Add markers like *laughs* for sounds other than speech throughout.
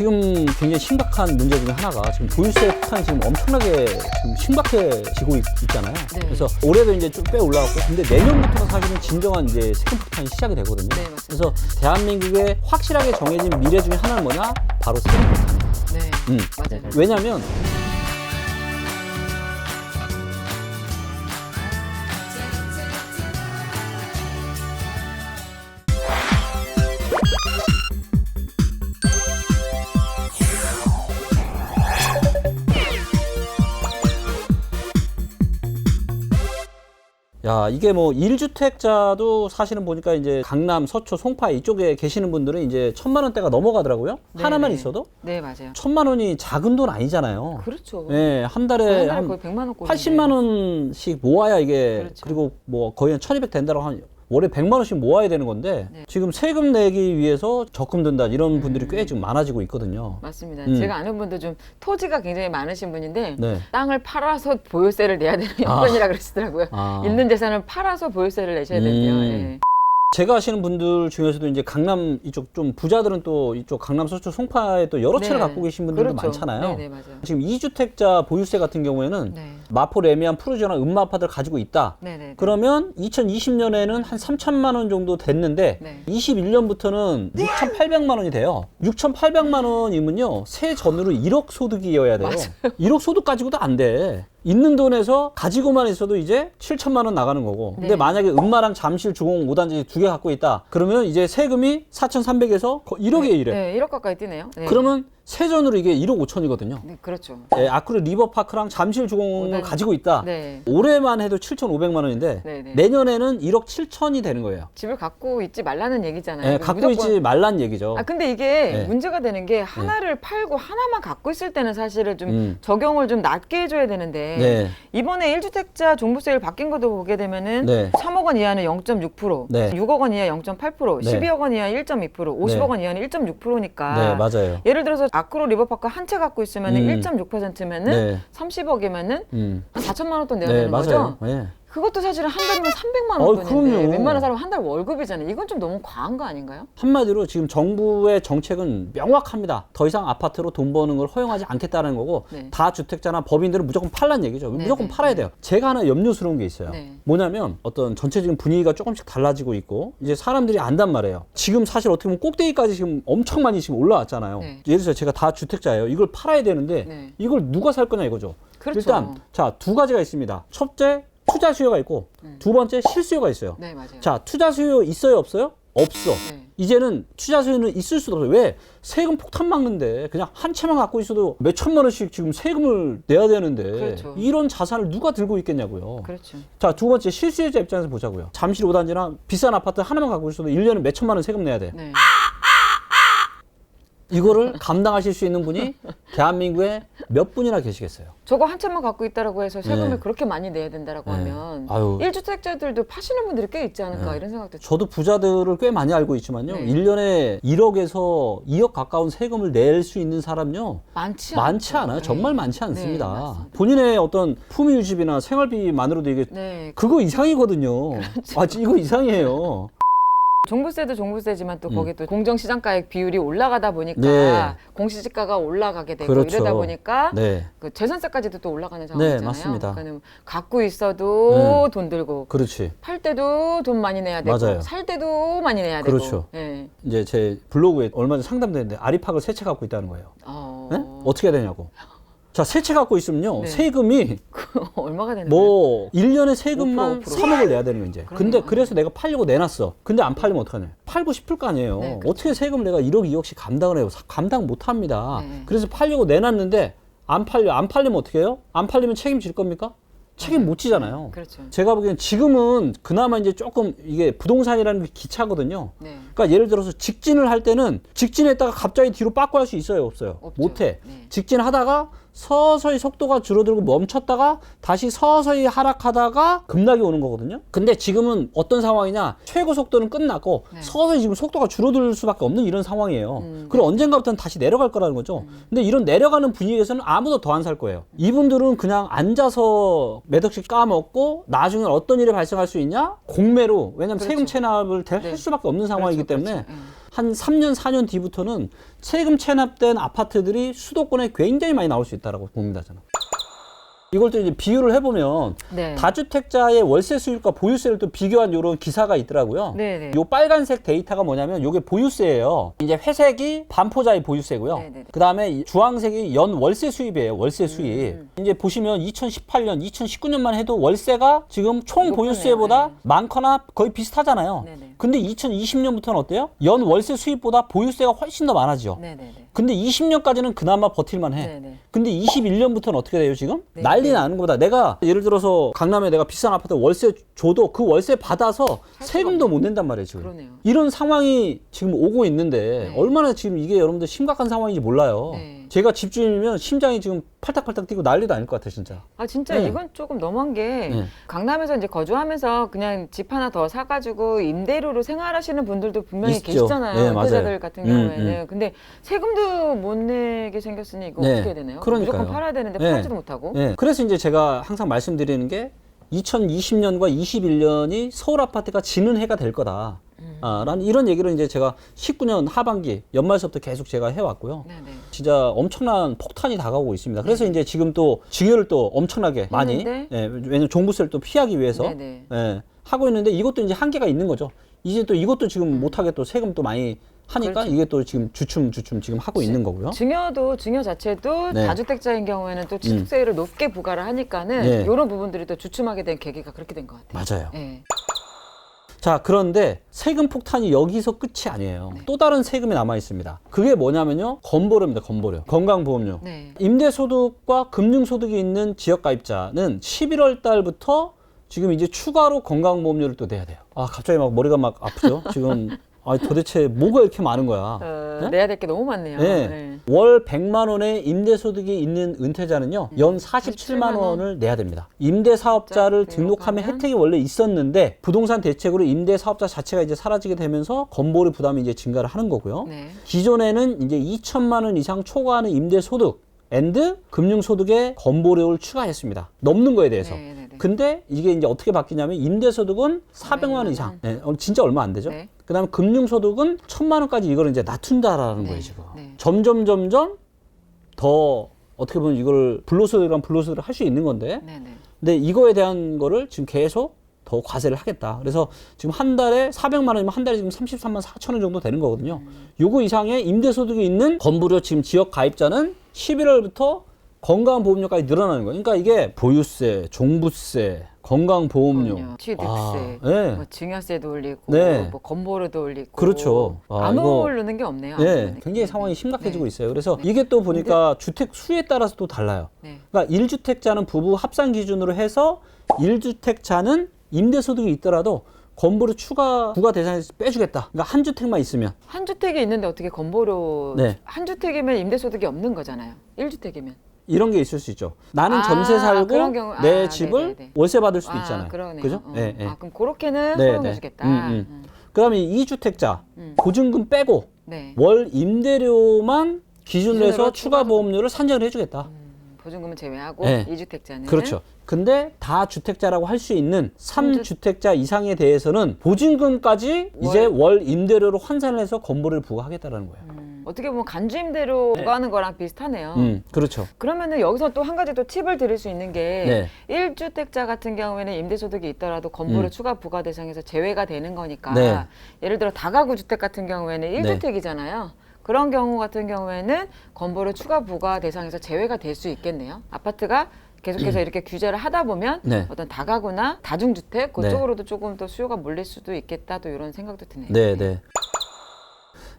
지금 굉장히 심각한 문제 중에 하나가 지금 보유세 폭탄이 지금 엄청나게 지금 심각해지고 있, 잖아요 네. 그래서 올해도 이제 좀 꽤 올라갔고 근데 내년부터는 사실은 진정한 이제 세금 폭탄이 시작이 되거든요. 네, 맞습니다. 그래서 대한민국의 확실하게 정해진 미래 중에 하나는 뭐냐? 바로 세금 폭탄. 네. 음. 맞아요. 왜냐면 야, 이게 뭐 1주택자도 사실은 보니까 이제 강남, 서초, 송파 이쪽에 계시는 분들은 이제 천만 원대가 넘어가더라고요. 네, 하나만 네. 있어도 네, 맞아요. 천만 원이 작은 돈 아니잖아요. 그렇죠. 예, 한 달에 한 달에 한 거의 100만 원 꼴. 80만 원씩 모아야 이게 그렇죠. 그리고 뭐 거의 한 1200 된다고 한 월에 100만 원씩 모아야 되는 건데 네. 지금 세금 내기 위해서 적금 든다 이런 분들이 꽤 지금 많아지고 있거든요. 맞습니다. 음. 제가 아는 분도 좀 토지가 굉장히 많으신 분인데 네. 땅을 팔아서 보유세를 내야 되는 *laughs* 아. 여건이라 그러시더라고요. 아. 있는 재산을 팔아서 보유세를 내셔야 된대요. 음. 예. 제가 아시는 분들 중에서도 이제 강남 이쪽 좀 부자들은 또 이쪽 강남 서초 송파에 또 여러 채를 네. 갖고 계신 분들도 그렇죠. 많잖아요. 네, 네, 맞아요. 지금 2주택자 보유세 같은 경우에는 네. 마포 레미안 푸르지오나 음마 아파트를 가지고 있다. 네, 네. 그러면 2020년에는 한 3천만 원 정도 됐는데 네. 21년부터는 6,800만 원이 돼요. 6,800만 원이면요. 세 전으로 1억 소득이어야 돼요. 1억 소득 가지고도 안 돼. 있는 돈에서 가지고만 있어도 이제 7천만 원 나가는 거고. 근데 네. 만약에 음마랑 잠실 주공 5단지 두 개 갖고 있다. 그러면 이제 세금이 4,300에서 1억에 이래. 네, 1억 가까이 뛰네요. 네. 그러면 세전으로 이게 1억 5천이거든요. 네, 그렇죠. 예, 아크릴 리버파크랑 잠실 주공을 오단- 가지고 있다. 네. 올해만 해도 7,500만 원인데 네, 네. 내년에는 1억 7천이 되는 거예요. 집을 갖고 있지 말라는 얘기잖아요. 예, 그 갖고 무조건- 있지 말란 얘기죠. 아 근데 이게 네. 문제가 되는 게 하나를 팔고 하나만 갖고 있을 때는 사실은 좀 음. 적용을 좀 낮게 해줘야 되는데 네. 이번에 1주택자 종부세율 바뀐 것도 보게 되면은 네. 3억 원 이하는 0.6%, 네. 6억 원 이하 0.8%, 네. 12억 원 이하 1.2%, 50억 원 이하는 1.6%니까 네, 맞아요. 예를 들어서 아크로 리버파크 한 채 갖고 있으면은 음. 1.6%면은 네. 30억이면은 음. 한 4천만 원 돈 내야 네, 되는 맞아요. 거죠. 예. 그것도 사실은 한 달이면 300만 어, 원 돈인데 그럼요. 웬만한 사람 은 한 달 월급이잖아요. 이건 좀 너무 과한 거 아닌가요? 한마디로 지금 정부의 정책은 명확합니다. 더 이상 아파트로 돈 버는 걸 허용하지 않겠다는 거고 네. 다 주택자나 법인들은 무조건 팔란 얘기죠. 네, 무조건 네, 팔아야 네. 돼요. 제가 하나 염려스러운 게 있어요. 네. 뭐냐면 어떤 전체적인 분위기가 조금씩 달라지고 있고 이제 사람들이 안단 말이에요. 지금 사실 어떻게 보면 꼭대기까지 지금 엄청 많이 지금 올라왔잖아요. 네. 예를 들어서 제가 다 주택자예요. 이걸 팔아야 되는데 네. 이걸 누가 살 거냐 이거죠. 그렇죠. 일단 자 두 가지가 있습니다. 첫째 투자 수요가 있고 두 번째 실수요가 있어요. 네, 맞아요. 자 투자 수요 있어요 없어요? 없어. 네. 이제는 투자 수요는 있을 수도 없어요. 왜? 세금 폭탄 막는데 그냥 한 채만 갖고 있어도 몇 천만 원씩 지금 세금을 내야 되는데 그렇죠. 이런 자산을 누가 들고 있겠냐고요. 그렇죠. 자, 두 번째 실수요자 입장에서 보자고요. 잠실 5단지나 비싼 아파트 하나만 갖고 있어도 1년에 몇 천만 원 세금 내야 돼. 네. 이거를 감당하실 수 있는 분이 대한민국에 몇 분이나 계시겠어요. 저거 한 채만 갖고 있다라고 해서 세금을 네. 그렇게 많이 내야 된다라고 네. 하면 아유. 네. 1주택자들도 파시는 분들이 꽤 있지 않을까 이런 생각도 좀- 저도 부자들을 꽤 많이 알고 있지만요. 네. 일 1년에 1억에서 2억 가까운 세금을 낼 수 있는 사람요. 많지 많지 않죠. 않아요. 네. 정말 많지 네, 않습니다. 맞습니다. 본인의 어떤 품위 유지비나 생활비만으로도 이게 네. 그거 이상이거든요. 그렇죠. 아, 이거 이상이에요. 종부세도 종부세지만 또 음. 거기 또 공정시장가액 비율이 올라가다 보니까 네. 공시지가가 올라가게 되고 그렇죠. 이러다 보니까 네. 그 재산세까지도 또 올라가는 상황이잖아요. 맞습니다. 그러니까 갖고 있어도 네. 돈 들고 그렇지. 팔 때도 돈 많이 내야 되고 맞아요. 살 때도 많이 내야 되고. 그렇죠. 예. 이제 제 블로그에 얼마 전에 상담됐는데 아리팍을 세 채 갖고 있다는 거예요. 어... 네? 어떻게 해야 되냐고. 자, 세채 갖고 있으면요. 네. 세금이 *laughs* 얼마가 되는 거예요? 뭐 1년에 세금만 5%, 3억을 내야 되는 거 이제. 근데 그러네요. 그래서 내가 팔려고 내놨어. 근데 안 팔리면 어떡하냐. 팔고 싶을 거 아니에요. 네, 그렇죠. 어떻게 세금을 내가 1억, 2억씩 감당을 해요. 사- 감당 못 합니다. 네. 그래서 팔려고 내놨는데 안 팔려. 안 팔리면 어떻게 해요? 안 팔리면 책임질 겁니까? 책임 못 지잖아요. 그렇죠. 제가 보기엔 지금은 그나마 이제 조금 이게 부동산이라는 게 기차거든요. 네. 그러니까 예를 들어서 직진을 할 때는 직진했다가 갑자기 뒤로 빠꾸 할 수 있어요, 없어요? 없죠. 못 해. 네. 직진하다가 서서히 속도가 줄어들고 멈췄다가 다시 서서히 하락하다가 급락이 오는 거거든요. 근데 지금은 어떤 상황이냐? 최고 속도는 끝났고 네. 서서히 지금 속도가 줄어들 수밖에 없는 이런 상황이에요. 음, 그리고 언젠가부터는 다시 내려갈 거라는 거죠. 근데 이런 내려가는 분위기에서는 아무도 더 안 살 거예요. 이분들은 그냥 앉아서 몇 억씩 까먹고 나중에 어떤 일이 발생할 수 있냐? 공매로 왜냐면 그렇죠. 세금 체납을 대- 할 네. 수밖에 없는 상황이기 그렇죠, 때문에 그렇죠. 예. 한 3년, 4년 뒤부터는 세금 체납된 아파트들이 수도권에 굉장히 많이 나올 수 있다라고 봅니다, 저는. 이걸 또 이제 비유를 해보면 네. 다주택자의 월세 수입과 보유세를 또 비교한 이런 기사가 있더라고요. 네네. 요 빨간색 데이터가 뭐냐면 요게 보유세예요. 이제 회색이 반포자의 보유세고요. 네네. 그다음에 주황색이 연 월세 수입이에요. 월세 수입. 음. 이제 보시면 2018년, 2019년만 해도 월세가 지금 총. 보유세보다 네. 많거나 거의 비슷하잖아요. 네네. 근데 2020년부터는 어때요? 연 월세 수입보다 보유세가 훨씬 더 많아지죠. 네네네. 근데 20년까지는 그나마 버틸만 해. 네네. 근데 21년부터는 어떻게 돼요, 지금? 네. 난리 나는 거다. 내가 예를 들어서 강남에 내가 비싼 아파트 월세 줘도 그 월세 받아서 세금도 못 낸단 말이에요, 지금. 그러네요. 이런 상황이 지금 오고 있는데 네. 얼마나 지금 이게 여러분들 심각한 상황인지 몰라요. 네. 제가 집주인이면 심장이 지금 팔딱팔딱 뛰고 난리도 아닐 것 같아, 진짜. 아 진짜 네. 이건 조금 너무한 게 네. 강남에서 이제 거주하면서 그냥 집 하나 더 사가지고 임대료로 생활하시는 분들도 분명히 있죠. 계시잖아요. 네, 맞아요. 은퇴자들 같은 음, 경우에는. 근데 세금도 못 내게 생겼으니 이거 네. 어떻게 해야 되나요? 그러니까요. 무조건 팔아야 되는데 네. 팔지도 못하고. 예. 그래서 이제 제가 항상 말씀드리는 게 2020년과 21년이 서울 아파트가 지는 해가 될 거다. 음. 아, 라는 이런 얘기를 이제 제가 19년 하반기 연말서부터 계속 제가 해왔고요. 네네. 진짜 엄청난 폭탄이 다가오고 있습니다. 그래서 이제 지금 또 증여를 또 엄청나게 많이, 했는데? 예, 왜냐면 종부세를 또 피하기 위해서 네네. 예, 하고 있는데 이것도 이제 한계가 있는 거죠. 이제 또 이것도 지금 못하게 또 세금 또 많이 하니까 그렇죠. 이게 또 지금 주춤 주춤 지금 하고 있는 거고요. 증여도 증여 자체도 네. 다주택자인 경우에는 또 취득세를 높게 부과를 하니까는 네. 이런 부분들이 또 주춤하게 된 계기가 그렇게 된 것 같아요. 맞아요. 네. 자, 그런데 세금 폭탄이 여기서 끝이 아니에요. 또 다른 세금이 남아 있습니다. 그게 뭐냐면요. 건보료입니다. 건보료. 건강보험료. 네. 임대소득과 금융소득이 있는 지역가입자는 11월 달부터 지금 이제 추가로 건강보험료를 또 내야 돼요. 아, 갑자기 막 머리가 막 아프죠? 지금 *laughs* 아, 도대체 뭐가 이렇게 많은 거야? 어, 네? 내야 될 게 너무 많네요. 네. 네. 월 100만 원의 임대 소득이 있는 은퇴자는요, 연 47만 47만 원. 원을 내야 됩니다. 임대 사업자를 자, 등록하면 등록하면? 혜택이 원래 있었는데, 부동산 대책으로 임대 사업자 자체가 이제 사라지게 되면서 건보료 부담이 이제 증가를 하는 거고요. 네. 기존에는 이제 2천만 원 이상 초과하는 임대 소득, 앤드 금융소득에 건보료를 추가했습니다. 넘는 거에 대해서. 네, 네, 네. 근데 이게 이제 어떻게 바뀌냐면 임대소득은 400만 원 이상. 네, 어, 진짜 얼마 안 되죠. 네. 그다음에 금융소득은 1000만 원까지 이걸 이제 낮춘다라는 네, 거예요, 지금. 네. 점점 점점 더 어떻게 보면 이걸 불로소득이랑 불로소득을 할 수 있는 건데. 네, 네. 근데 이거에 대한 거를 지금 계속 더 과세를 하겠다. 그래서 지금 한 달에 400만 원이면 한 달에 지금 33만 4천 원 정도 되는 거거든요. 요거 이상의 임대소득이 있는 건물료 지금 지역 가입자는 11월부터 건강보험료까지 늘어나는 거예요. 그러니까 이게 보유세, 종부세, 건강보험료. 취득세, 아, 네. 뭐 증여세도 올리고, 네. 뭐 건보료도 올리고, 그렇죠. 아, 안 이거- 오르는 게 없네요. 안 네. 굉장히 상황이 심각해지고 네. 있어요. 그래서 네. 이게 또 보니까 주택 수에 따라서 또 달라요. 네. 그러니까 1주택자는 부부 합산 기준으로 해서 1주택자는 임대소득이 있더라도 건보료 추가 부과 대상에서 빼주겠다. 그러니까 한 주택만 있으면. 한 주택이 있는데 어떻게 건보료 네. 한 주택이면 임대소득이 없는 거잖아요. 1 주택이면. 이런 게 있을 수 있죠. 나는 아, 전세 살고 그런 경우- 내 아, 집을 네네네. 월세 받을 수도 아, 있잖아요. 그러네요. 그죠? 어. 예, 예. 아, 그럼 그렇게는 네, 네. 주겠다. 음, 음. 그다음에 2주택자 음. 보증금 빼고 네. 월 임대료만 기준으로 해서 기준으로 추가 추가 보험료를 산정을 해주겠다. 음, 보증금은 제외하고 네. 이 2주택자는 그렇죠. 근데 다 주택자라고 할 수 있는 3주택자 이상에 대해서는 보증금까지 이제 월 임대료로 환산을 해서 건보료를 부과하겠다라는 거예요. 음, 어떻게 보면 간주임대로 부과하는 거랑 비슷하네요. 음, 그렇죠. 그러면은 여기서 또 한 가지 또 팁을 드릴 수 있는 게 네. 1주택자 같은 경우에는 임대소득이 있더라도 건보료 음. 추가 부과 대상에서 제외가 되는 거니까 네. 예를 들어 다가구 주택 같은 경우에는 1주택이잖아요. 그런 경우 같은 경우에는 건보료 추가 부과 대상에서 제외가 될 수 있겠네요. 아파트가 계속해서 이렇게 규제를 하다 보면 네. 어떤 다가구나 다중주택 그쪽으로도 조금 더 수요가 몰릴 수도 있겠다 또 이런 생각도 드네요. 네, 네.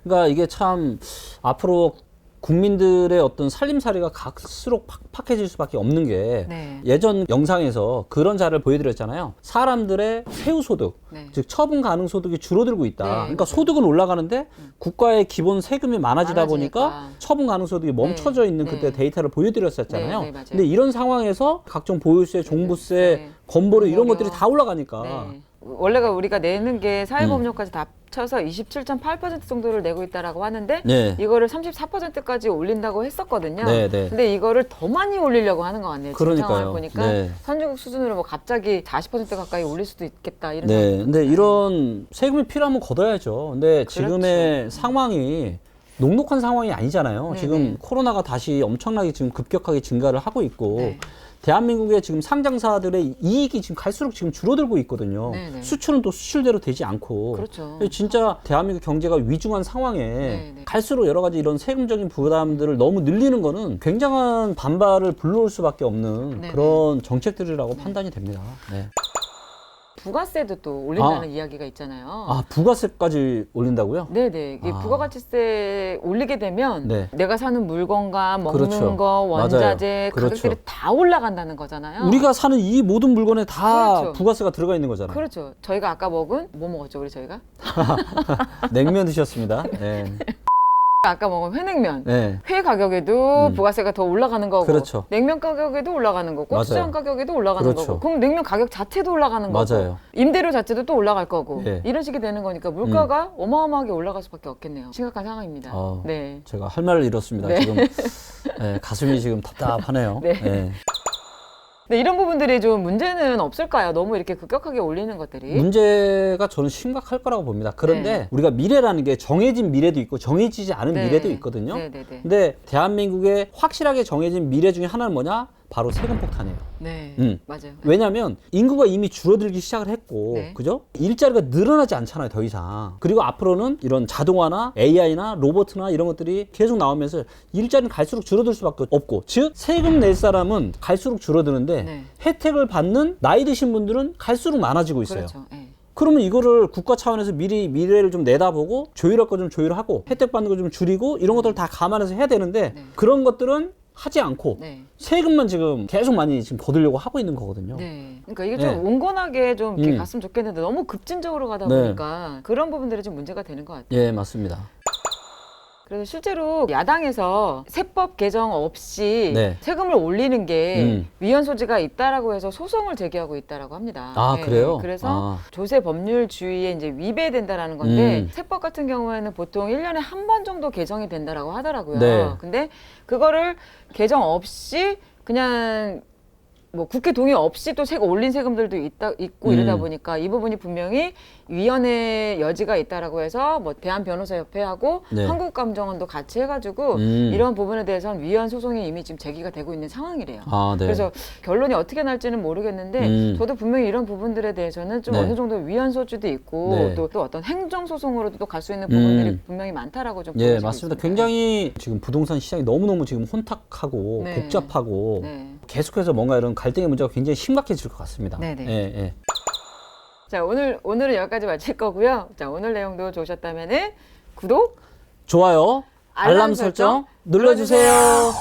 그러니까 이게 참 앞으로 국민들의 어떤 살림살이가 갈수록 팍팍해질 수밖에 없는 게 네. 예전 영상에서 그런 자를 보여드렸잖아요. 사람들의 세후 소득, 네. 즉 처분 가능 소득이 줄어들고 있다. 네, 그러니까. 소득은 올라가는데 국가의 기본 세금이 많아지다 많아지니까. 보니까 처분 가능 소득이 멈춰져 네, 있는 네. 그때 데이터를 보여드렸었잖아요. 네, 네. 근데 이런 상황에서 각종 보유세, 종부세, 네. 건보료 이런. 것들이 다 올라가니까 네. 원래가 우리가 내는 게 사회보험료까지 다 합쳐서 27.8% 정도를 내고 있다라고 하는데 네. 이거를 34%까지 올린다고 했었거든요. 네, 네. 근데 이거를 더 많이 올리려고 하는 것 같네요. 지금 그러니까요. 상황을 보니까 네. 선진국 수준으로 뭐 갑자기 40% 가까이 올릴 수도 있겠다 이런 네, 생각이 근데 듭니다. 이런 세금이 필요하면 걷어야죠. 근데 지금의 상황이 녹록한 상황이 아니잖아요. 그렇죠. 네네. 지금 코로나가 다시 엄청나게 지금 급격하게 증가를 하고 있고 네. 대한민국의 지금 상장사들의 이익이 지금 갈수록 지금 줄어들고 있거든요. 네네. 수출은 또 수출대로 되지 않고 그렇죠. 진짜 대한민국 경제가 위중한 상황에 네네. 갈수록 여러 가지 이런 세금적인 부담들을 너무 늘리는 거는 굉장한 반발을 불러올 수밖에 없는 네네. 그런 정책들이라고 판단이 됩니다. 네. 부가세도 또 올린다는 아. 이야기가 있잖아요. 아 부가세까지 올린다고요? 네네. 이게 아. 부가가치세 올리게 되면 네. 내가 사는 물건과 먹는 그렇죠. 거, 원자재 맞아요. 가격들이 그렇죠. 다 올라간다는 거잖아요. 우리가 사는 이 모든 물건에 다 그렇죠. 부가세가 들어가 있는 거잖아요. 그렇죠. 저희가 아까 먹은 뭐 먹었죠, 우리 저희가? *laughs* 냉면 드셨습니다. 네. 아까 먹은 회냉면. 네. 회 가격에도 음. 부가세가 더 올라가는 거고, 그렇죠. 냉면 가격에도 올라가는 거고, 맞아요. 가격에도 올라가는 그렇죠. 거고, 그럼 냉면 가격 자체도 올라가는 거고, 맞아요. 임대료 자체도 또 올라갈 거고, 예. 이런 식이 되는 거니까 물가가 어마어마하게 올라갈 수밖에 없겠네요. 심각한 상황입니다. 어. 네. 제가 할 말을 잃었습니다. 네. 지금 네, 가슴이 지금 답답하네요. *laughs* 네. 네. 근데 이런 부분들이 좀 문제는 없을까요? 너무 이렇게 급격하게 올리는 것들이. 문제가 저는 심각할 거라고 봅니다. 그런데 네. 우리가 미래라는 게 정해진 미래도 있고 정해지지 않은 네. 미래도 있거든요. 네 네 네. 근데 대한민국의 확실하게 정해진 미래 중에 하나는 뭐냐? 바로 세금 폭탄이에요. 네. 음. 맞아요. 왜냐하면 인구가 이미 줄어들기 시작을 했고, 네. 그죠? 일자리가 늘어나지 않잖아요, 더 이상. 그리고 앞으로는 이런 자동화나 AI나 로봇나 이런 것들이 계속 나오면서 일자리는 갈수록 줄어들 수밖에 없고, 즉 세금 낼 사람은 갈수록 줄어드는데 네. 혜택을 받는 나이 드신 분들은 갈수록 많아지고 있어요. 그렇죠. 네. 그러면 이거를 국가 차원에서 미리 미래를 좀 내다보고 조율할 거 좀 조율하고 혜택 받는 거 좀 줄이고 이런 것들 다 감안해서 해야 되는데 네. 그런 것들은 하지 않고 네. 세금만 지금 계속 많이 지금 거두려고 하고 있는 거거든요. 네. 그러니까 이게 좀 네. 온건하게 좀 이렇게 음. 갔으면 좋겠는데 너무 급진적으로 가다 네. 보니까 그런 부분들이 좀 문제가 되는 것 같아요. 예, 맞습니다. 그래서 실제로 야당에서 세법 개정 없이 네. 세금을 올리는 게 음. 위헌 소지가 있다라고 해서 소송을 제기하고 있다라고요 합니다. 아, 네. 그래요? 그래서 아. 조세 법률주의에 이제 위배된다라는 건데 음. 세법 같은 경우에는 보통 1년에 한 번 정도 개정이 된다라고 하더라고요. 네. 근데 그거를 개정 없이 그냥 뭐 국회 동의 없이 또 세금 올린 세금들도 있다 있고 이러다 음. 보니까 이 부분이 분명히 위헌의 여지가 있다라고 해서 뭐 대한 변호사 협회하고 네. 한국감정원도 같이 해가지고 음. 이런 부분에 대해서는 위헌 소송이 이미 지금 제기가 되고 있는 상황이래요. 아, 네. 그래서 결론이 어떻게 날지는 모르겠는데 음. 저도 분명히 이런 부분들에 대해서는 좀 네. 어느 정도 위헌 소지도 있고 네. 또, 또 어떤 행정 소송으로도 또 갈 수 있는 부분들이 음. 분명히 많다라고 좀 예, 맞습니다. 있습니다. 굉장히 지금 부동산 시장이 너무너무 지금 혼탁하고 네. 복잡하고 네. 계속해서 뭔가 이런 갈등의 문제가 굉장히 심각해질 것 같습니다. 네네. 예, 예. 자 오늘 오늘은 여기까지 마칠 거고요. 자 오늘 내용도 좋으셨다면은 구독 좋아요. 알람, 설정 눌러주세요.